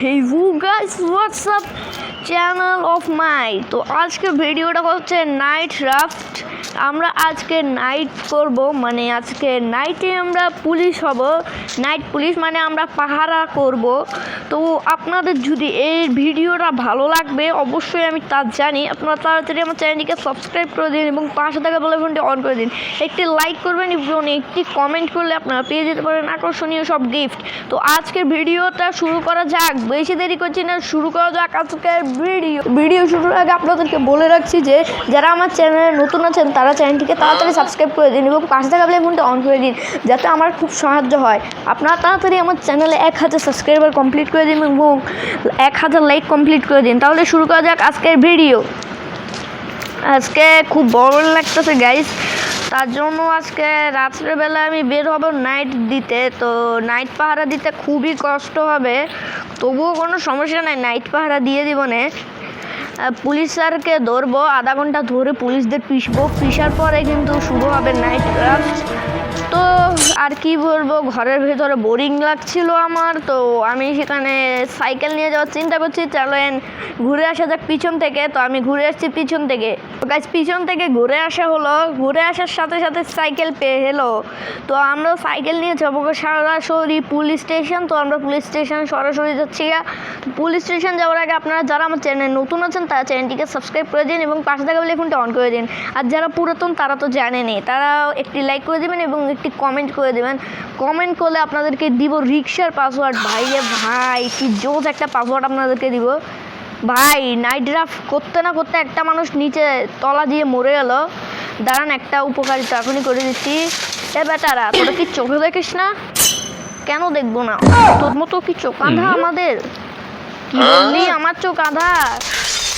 Hey you guys, what's up? Channel of my তো আজকে ভিডিওটা হচ্ছে নাইট রাফট আমরা আজকে নাইট করব মানে আজকে নাইটে আমরা পুলিশ হব। নাইট পুলিশ মানে আমরা পাহারা করব। তো আপনাদের যদি এই ভিডিওটা ভালো লাগবে, অবশ্যই আমি তা জানি। আপনারা তাড়াতাড়ি আমার চ্যানেলটিকে সাবস্ক্রাইব করে দিন এবং পাশে থাকা বেল আইকনটি অন করে দিন। একটি লাইক করবেন এবং একটি কমেন্ট করলে আপনারা পেয়ে যেতে পারেন আকর্ষণীয় সব গিফট তো আজকের ভিডিওটা শুরু করা যাক। বেশি দেরি করছি না, শুরু করা যাক আজকের ভিডিও। ভিডিও শুরুর আগে আপনাদেরকে বলে রাখছি যে, যারা আমার চ্যানেলে নতুন আছেন, তারা চ্যানেলটিকে তাড়াতাড়ি সাবস্ক্রাইব করে দিন এবং পাশে থাকা বেল আইকনটি অন করে দিন, যাতে আমার খুব সাহায্য হয়। আপনারা তাড়াতাড়ি আমার চ্যানেলে এক হাজার সাবস্ক্রাইবার কমপ্লিট করে দিন এবং এক হাজার লাইক কমপ্লিট করে দিন। তাহলে শুরু করা যাক আজকের ভিডিও আজকে খুব বড় লাগতেছে গাইস তার জন্য আজকে রাত্রেবেলা আমি বের হব নাইট দিতে। তো নাইট পাহারা দিতে খুবই কষ্ট হবে। তবুও কোনো সমস্যা নাই। নাইট পাহারা দিয়ে দিব না। পুলিশ স্যারকে ধরবো, আধা ঘণ্টা ধরে পুলিশদের পিষবো। পিষার পরে কিন্তু শুরু হবে নাইট ক্রাফট তো আর কি বলব, ঘরের ভেতরে বোরিং লাগছিল আমার। তো আমি সেখানে সাইকেল নিয়ে যাওয়ার চিন্তা করছি চলেন ঘুরে আসা যাক পিছন থেকে। তো আমি ঘুরে আসছি পিছন থেকে। তো গাছ পিছন থেকে ঘুরে আসা হলো। ঘুরে আসার সাথে সাথে সাইকেল পেয়ে এলো। তো আমরা সাইকেল নিয়ে যাব সরাসরি পুলিশ স্টেশন তো আমরা পুলিশ স্টেশন সরাসরি যাচ্ছি। পুলিশ স্টেশন যাওয়ার আগে আপনারা যারা আমার চ্যানেল নতুন আছেন, তারা চ্যানেলটিকে সাবস্ক্রাইব করে দিন এবং পাশে থাকা বেলাইকনটা অন করে দিন। আর যারা পুরাতন, তারা তো জানেনি তারা একটি লাইক করে দেবেন এবং একটি কমেন্ট করে দেবেন। কমেন্ট করলে আপনাদেরকে দিব রিক্সার পাসওয়ার্ড ভাই রে ভাই কি জোস একটা পাসওয়ার্ড আপনাদেরকে দিব। ভাই নাইট ড্রাফট করতে না করতে একটা মানুষ নিচে তলা দিয়ে মরে গেল। দাঁড়ান একটা উপকারিতা এখনই করে দিচ্ছি। এ বেটারা তোরা কি চোখে দেখিস না? কেন দেখব না? তোর মতো কি চোখ? আধা আমাদের। কি বললি? আমার চোখ আধা।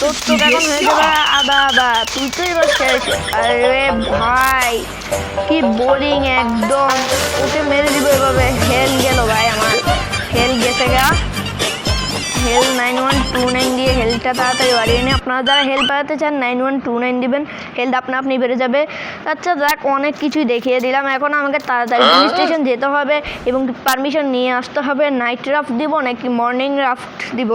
তোর তো এখন হয়ে যাবে আধা আধা তুই তো এবার শেষ। আরে ভাই, কি বোরিং একদম। ওকে মেরে দিব এভাবে। হেল গেল ভাই আমার। হেল গেছে গা। হেল নাইন ওয়ান টু নাইন হেলটা তাড়াতাড়ি বাড়িয়ে নিয়ে আপনারা যারা হেল্প বাড়াতে চান নাইন ওয়ান টু নাইন দিবেন। হেলথ আপনা আপনি বেড়ে যাবে। আচ্ছা দেখ অনেক কিছুই দেখিয়ে দিলাম। এখন আমাকে তাড়াতাড়ি পুলিশ স্টেশন যেতে হবে এবং পারমিশন নিয়ে আসতে হবে। নাইট রাফট দিব, নাকি মর্নিং রাফট দিব,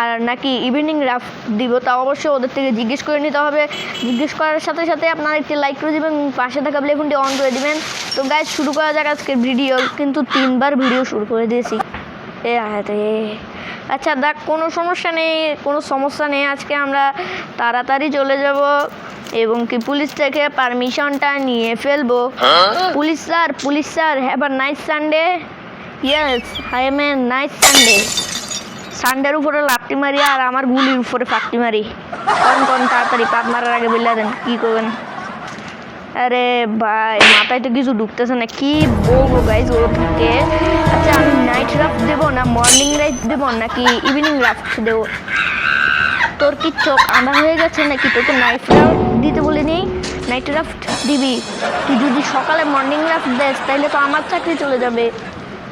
আর নাকি ইভিনিং রাফট দিব, তা অবশ্যই ওদের থেকে জিজ্ঞেস করে নিতে হবে। জিজ্ঞেস করার সাথে সাথে আপনারা একটি লাইক করে দেবেন পাশে থাকা বেলেফোনটি অন করে দেবেন। তো গাইজ শুরু করা যাক আজকের ভিডিও কিন্তু তিনবার ভিডিও শুরু করে দিয়েছি। এ আরে আচ্ছা দেখ কোনো সমস্যা নেই কোনো সমস্যা নেই। আজকে আমরা তাড়াতাড়ি চলে যাব এবং কি পুলিশ থেকে পারমিশনটা নিয়ে ফেলব। Police sir police sir have a nice Sunday yes hi am a nice Sunday সানডের উপরে লাপটি মারি আর আমার গুলির উপরে ফাঁকটি মারি। কোন কোন তাড়াতাড়ি পাক মারার আগে বললে দেন কী করবেন? আরে ভাই, মাথায় তো কিছু ঢুকতেছে না। কি বলব গাইজ ওকে আচ্ছা আমি নাইট রাফ দেবো না মর্নিং রাইট দেবো নাকি ইভিনিং রাফ দেবো? তোর কি চোখ আঁধা হয়ে গেছে নাকি? তোকে নাইট রাফ দিতে বলে বলিনি। নাইট রাফ দিবি। তুই যদি সকালে মর্নিং রাফ দেস তাহলে তো আমার চাকরি চলে যাবে।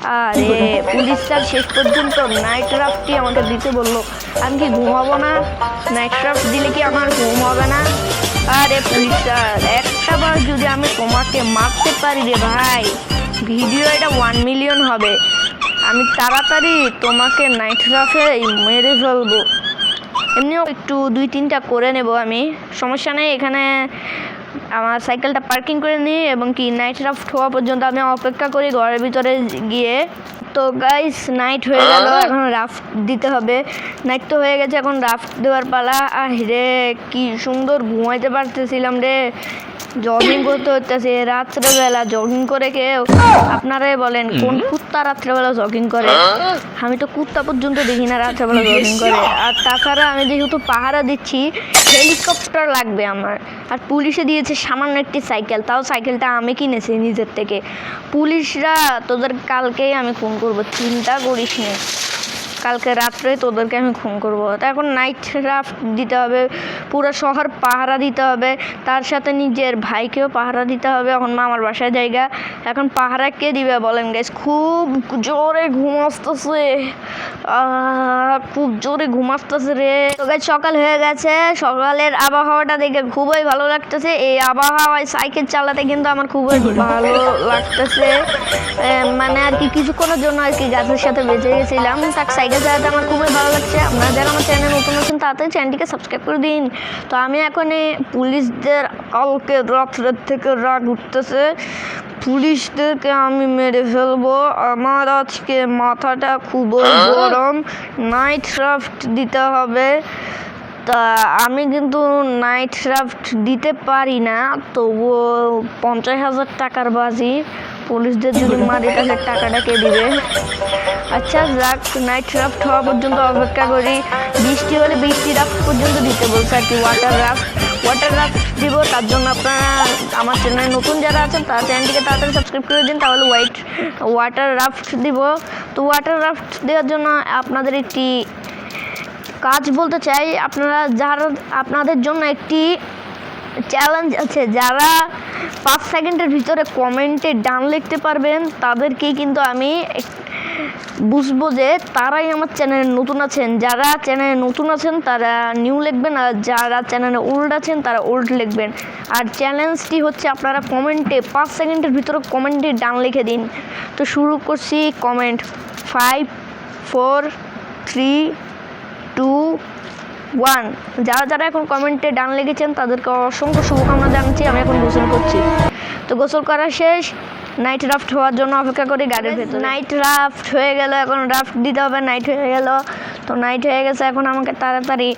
আরে, পুলিশ স্যার, শেষ পর্যন্ত নাইট রাফটই আমাকে দিতে বলল। আমি কি ঘুমাবো না? নাইট রাফট দিলে কি আমার ঘুম হবে না? আরে পুলিশ স্যার, একটা বার যদি আমি তোমাকে মারতে পারি রে ভাই ভিডিও এটা ওয়ান মিলিয়ন হবে। আমি তাড়াতাড়ি তোমাকে নাইট রাফে মেরে ফেলব। এমনিও একটু দুই তিনটা করে নেব আমি। সমস্যা নেই, এখানে আমার সাইকেলটা পার্কিং করে নিই এবং কি নাইট রাফট হওয়া পর্যন্ত আমি অপেক্ষা করি ঘরের ভিতরে গিয়ে। তো গাইস নাইট হয়ে গেল এখন রাফট দিতে হবে। নাইট তো হয়ে গেছে এখন রাফট দেওয়ার পালা। আর রে কি সুন্দর ঘুমাইতে পারতেছিলাম রে। জগিং করতে হতেছে রাত্রেবেলা জগিং করে কেউ আপনারাই বলেন কোন কুত্তা রাত্রেবেলা জগিং করে? আমি তো কুত্তা পর্যন্ত দেখি না রাত্রেবেলা জগিং করে। আর তাছাড়া আমি যেহেতু পাহারা দিচ্ছি হেলিকপ্টার লাগবে আমার। আর পুলিশে দিয়েছে সামান্য একটি সাইকেল তাও সাইকেলটা আমি কিনেছি নিজের থেকে। পুলিশরা তোদের কালকেই আমি ফোন করব চিন্তা করিস না। কালকে রাত্রে তোদেরকে আমি খুন করব। তো এখন নাইট রাফট দিতে হবে পুরো শহর পাহারা দিতে হবে তার সাথে নিজের ভাইকেও পাহারা দিতে হবে এখন মামার বাসায় জায়গা। এখন পাহারা কে দিবে বলেন গাইস খুব জোরে ঘুম খুব জোরে ঘুম রে। তো guys, সকাল হয়ে গেছে। সকালের আবহাওয়াটা দেখে খুবই ভালো লাগতেছে। এই আবহাওয়ায় সাইকেল চালাতে কিন্তু আমার খুবই ভালো লাগতেছে। মানে আর কি কিছুক্ষণের জন্য আর কি গাছের সাথে বেঁচে গেছিলাম। তাক সাইকেল এটা চালাতে আমার খুবই ভালো লাগছে আপনারা যারা আমার চ্যানেল নতুন আছেন তাড়াতাড়ি চ্যানেলটিকে সাবস্ক্রাইব করে দিন। তো আমি এখন এই পুলিশদের কালকে রাত্রের থেকে রাগ উঠতেছে। পুলিশদেরকে আমি মেরে ফেলব। আমার আজকে মাথাটা খুবই গরম। নাইট রাফট দিতে হবে। তা আমি কিন্তু নাইট রাফট দিতে পারি না তবুও পঞ্চাশ হাজার টাকার বাজি। পুলিশদের যদি মারি, তাহলে টাকাটা কে দিবে? আচ্ছা যাক নাইট রাফট হওয়া পর্যন্ত অপেক্ষা করি। বৃষ্টি হলে বৃষ্টি রাফট পর্যন্ত দিতে বলছে আর কি ওয়াটার রাফট ওয়াটার রাফট দিব, তার জন্য আপনারা আমার চ্যানেলে নতুন যারা আছেন, তারা চ্যানেলটিকে তাড়াতাড়ি সাবস্ক্রাইব করে দিন, তাহলে হোয়াইট ওয়াটার রাফট দিব। তো ওয়াটার রাফট দেওয়ার জন্য আপনাদের একটি কাজ বলতে চাই, আপনারা যারা, আপনাদের জন্য একটি চ্যালেঞ্জ আছে, যারা পাঁচ সেকেন্ডের ভিতরে কমেন্টে ডান লিখতে পারবেন। তাদেরকেই কিন্তু আমি বুঝব যে তারাই আমার চ্যানেলে নতুন আছেন। যারা চ্যানেলে নতুন আছেন, তারা নিউ লিখবেন। আর যারা চ্যানেলে ওল্ড আছেন, তারা ওল্ড লিখবেন। আর চ্যালেঞ্জটি হচ্ছে আপনারা কমেন্টে পাঁচ সেকেন্ডের ভিতরে কমেন্টে ডান লিখে দিন। তো শুরু করছি comment five four three one যারা যারা এখন কমেন্টে ডান লেগেছেন তাদেরকে অসংখ্য শুভকামনা জানাচ্ছি আমি এখন গোসল করছি। তো গোসল করা শেষ নাইট রাফট হওয়ার জন্য অপেক্ষা করি গাড়ির ভেতর। নাইট রাফট হয়ে গেল এখন রাফট দিতে হবে নাইট হয়ে গেল। তো নাইট হয়ে গেছে এখন আমাকে তাড়াতাড়ি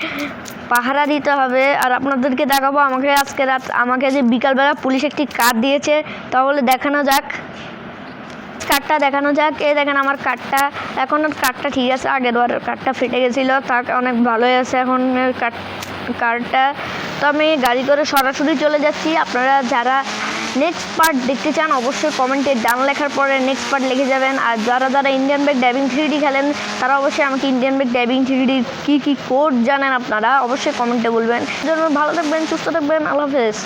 পাহারা দিতে হবে। আর আপনাদেরকে দেখাবো আমাকে আজকে রাত আমাকে যে বিকালবেলা পুলিশ একটি কার্ড দিয়েছে তাহলে দেখানো যাক। কার্ডটা দেখানো যাক। এই দেখেন আমার কার্ডটা এখন কার্ডটা ঠিক আছে, আগের বার কার্ডটা ফেটে গেছিল। তা অনেক ভালোই আছে এখন কার্ড কার্ডটা তো আমি গাড়ি করে সরাসরি চলে যাচ্ছি। আপনারা যারা নেক্সট পার্ট দেখতে চান, অবশ্যই কমেন্টে ডান লেখার পরে নেক্সট পার্ট লিখে যাবেন। আর যারা যারা ইন্ডিয়ান ব্যাগ ড্রাইভিং থ্রি খেলেন, তারা অবশ্যই আমাকে ইন্ডিয়ান ব্যাগ ড্রাইভিং থ্রি কী কী কোড জানেন আপনারা, অবশ্যই কমেন্টে বলবেন। জন্য ভালো থাকবেন, সুস্থ থাকবেন, আল্লাহ হাফেজ।